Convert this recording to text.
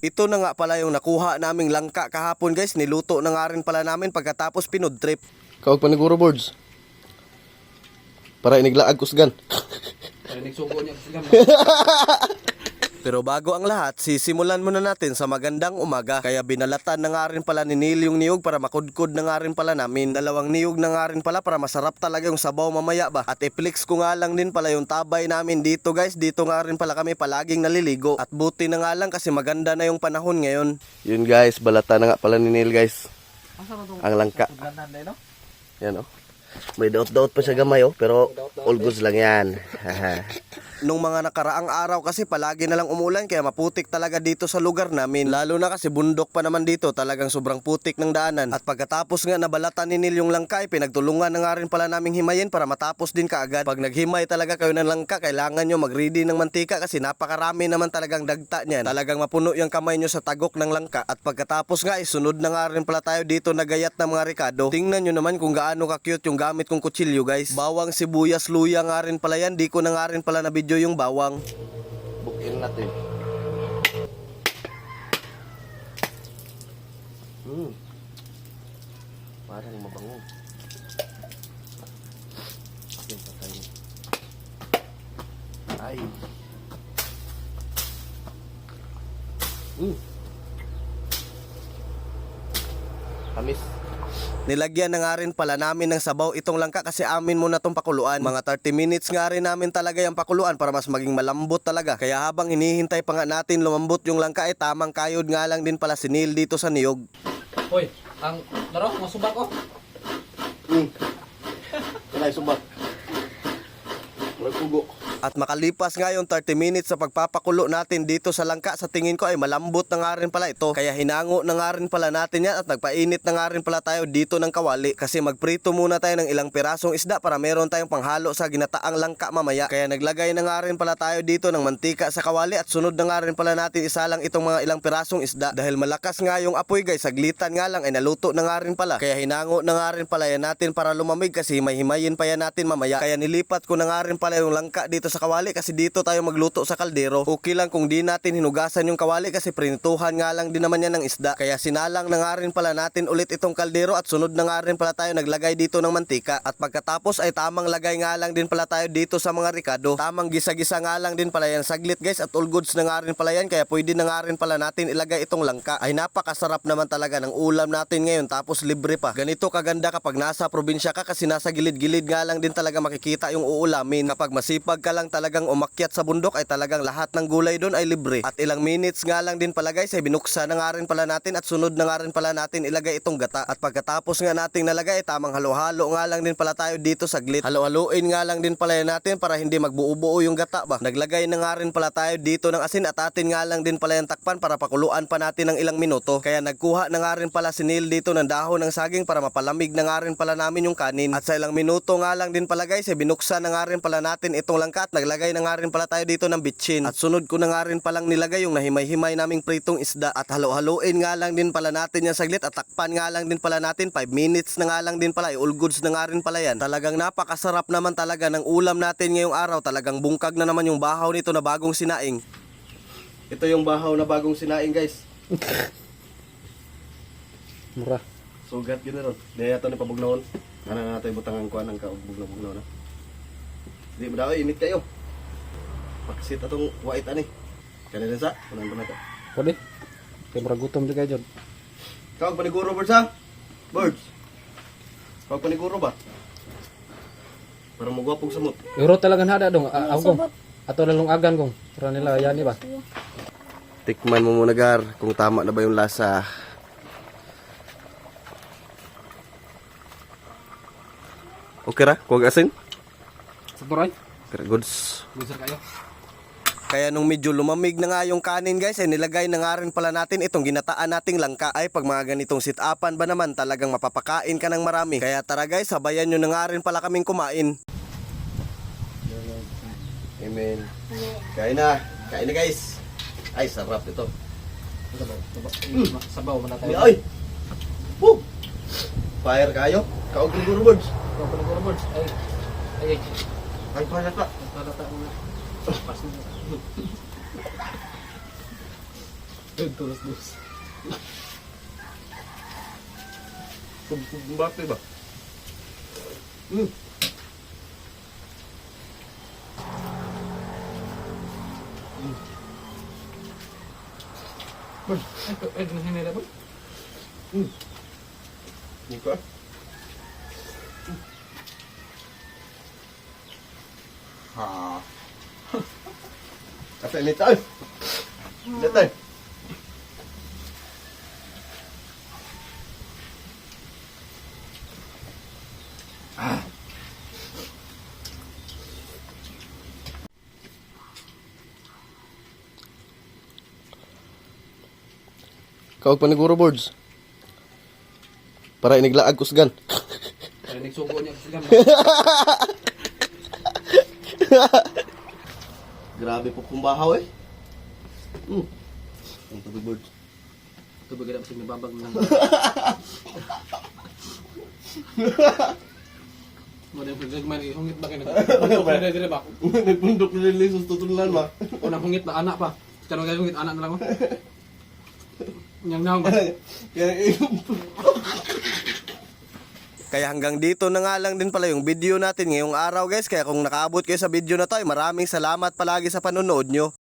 Ito na nga pala yung nakuha naming langka kahapon guys. Niluto na nga rin pala namin pagkatapos pinod trip. Kawag paniguro boards. Para iniglaag kusgan. Rinig suko niya kasi Pero bago ang lahat, sisimulan muna natin sa magandang umaga. Kaya binalatan na nga rin pala ni Neil yung niyog para makudkod na nga rin pala namin. Dalawang niyog na nga rin pala para masarap talaga yung sabaw mamaya ba. At i-flex ko nga lang din pala yung tabay namin dito guys. Dito nga rin pala kami palaging naliligo. At buti na nga lang kasi maganda na yung panahon ngayon. Yun guys, balata na nga pala ni Neil guys. Ang langka. Yan oh. May doubt-doubt pa siya gamay oh, pero all goods lang yan. Nung mga nakaraang araw kasi palagi na lang umulan kaya maputik talaga dito sa lugar namin. Lalo na kasi bundok pa naman dito talagang sobrang putik ng daanan. At pagkatapos nga nabalatan ni Neil yung langka pinagtulungan na nga rin pala naming himayin para matapos din kaagad. Pag naghimay talaga kayo ng langka kailangan nyo mag-ready ng mantika kasi napakarami naman talagang dagta niyan. Talagang mapuno yung kamay nyo sa tagok ng langka. At pagkatapos nga ay sunod na nga rin pala tayo dito nagayat ng mga rikado. Tingnan nyo naman kung gaano ka-cute yung gamit kong kutsilyo guys. Bawang sibuyas luya nga rin pala yan. Di ko na nga rin pala na video yung bawang. Bukin natin. Hmm. Parang mabango. Okay, patay. Ay. Hmm. Tamis. Nilagyan na nga rin pala namin ng sabaw itong langka kasi amin muna tong pakuluan. Mga 30 minutes nga rin namin talaga yung pakuluan para mas maging malambot talaga. Kaya habang hinihintay pa nga natin lumambot yung langka ay tamang kayod nga lang din pala si Neil dito sa niyog. Hoy, ang laro, mga subak ko. Hmm. Kalay subat. Murag pugo. At makalipas nga yung 30 minutes sa pagpapakulo natin dito sa langka, sa tingin ko ay malambot na nga rin pala ito. Kaya hinango na nga rin pala natin yan at nagpainit na nga rin pala tayo dito ng kawali. Kasi magprito muna tayo ng ilang pirasong isda para meron tayong panghalo sa ginataang langka mamaya. Kaya naglagay na nga rin pala tayo dito ng mantika sa kawali at sunod na nga rin pala natin isa lang itong mga ilang pirasong isda. Dahil malakas nga yung apoy guys, saglitan nga lang ay naluto na nga rin pala. Kaya hinango na nga rin pala yan natin para lumamig kasi himay-himayin pa yan natin mamaya. Kaya nilipat ko na nga rin pala yung langka dito sa kawali kasi dito tayo magluto sa kaldero. Okay lang kung di natin hinugasan yung kawali kasi prinituhan nga lang din naman yan ng isda. Kaya sinalang na nga rin pala natin ulit itong kaldero at sunod na nga rin pala tayo naglagay dito ng mantika. At pagkatapos ay tamang lagay nga lang din pala tayo dito sa mga ricado. Tamang gisa-gisa nga lang din pala yan saglit guys at all goods na nga rin pala yan kaya pwede na nga rin pala natin ilagay itong langka. Ay napakasarap naman talaga ng ulam natin ngayon tapos libre pa. Ganito kaganda kapag nasa probinsya ka kasi nasa gilid-gilid nga lang din talaga makikita yung uulamin. Kapag masipag ka lang talagang umakyat sa bundok ay talagang lahat ng gulay doon ay libre. At ilang minutes nga lang din pala guys ay binuksan na nga rin pala natin at sunod na nga rin pala natin ilagay itong gata. At pagkatapos nga nating nalagay ay tamang halo-halo nga lang din pala tayo dito sa glit. Halo-haloin nga lang din pala natin para hindi magbuo-buo yung gata ba. Naglagay na nga rin pala tayo dito ng asin at atin nga lang din pala yung takpan para pakuluan pa natin ng ilang minuto. Kaya nagkuha na nga rin pala si Neil dito ng dahon ng saging para mapalamig na nga rin pala namin yung kanin. At sa ilang minuto nga lang din pala guys ay binuksan na nga rin pala natin itong langka at naglagay na nga rin pala tayo dito ng bitchin. At sunod ko na nga rin palang nilagay yung nahimay-himay naming pritong isda at halo-haloin nga lang din pala natin yan saglit at takpan nga lang din pala natin 5 minutes na nga lang din pala ay all goods na nga rin pala yan. Talagang napakasarap naman talaga ng ulam natin ngayong araw. Talagang bungkag na naman yung bahaw nito na bagong sinaing. Ito yung bahaw na bagong sinaing guys. Mura. Sugat yun ron. Daya ito ni pabugnawon. Ano na natin butang ang kuhan ng kaubugnaw-bugnaw na. Di ba daw, init kayo. Paksit atong white ani. Kanina sa, kunan ba na ito. Pwede. Kaya mura gutom di kayo dyan. Kawag paniguro, birds ha? Birds. Kawag paniguro ba? Para magwapog samot. Euro talaga nada dong. Ako kong. Ato lalong agan kong. Para nila yani ba? Tikman mo muna gar kung tama na ba yung lasa. Okay ra? Kuwag asin? Turay. Okay, goods. Gusto kayo. Kaya nung medyo lumamig na nga yung kanin guys, ay nilagay na nga rin pala natin itong ginataan nating langka. Ay pag mga ganitong sit-upan ba naman talagang mapapakain ka ng marami. Kaya tara guys, sabayan nyo na nga rin pala kaming kumain. Amen. Kain na. Kain na guys. Ay, sarap ito. Sabaw man na tayo. Ay! Woo! Fire kayo? Ng birds. Ay. Ay. Ka. Tata mo na. Pas na. Tulos dos. Bakit ba? Hmm. Boy, ito, eh, nahinila boy. Buka. Ha. Kasi ni tayo. Dito. Kawag paniguro boards. Para iniglaag kusgan. Kaya nagsugo niya gamay. Grabe po kung bahaw eh. Hmm. Ang tubig boards. Tubig na kasi nababag lang. Mo din pag man hungit ba kayo Pwede dire ba? Nagpundok na rin sa tutulan ba? Unang hungit na anak pa. Kanang gayong hungit anak na lang. oh. Yang naong ba? Kaya Kaya hanggang dito na nga lang din pala yung video natin ngayong araw guys. Kaya kung nakaabot kayo sa video na to ay maraming salamat palagi sa panonood nyo.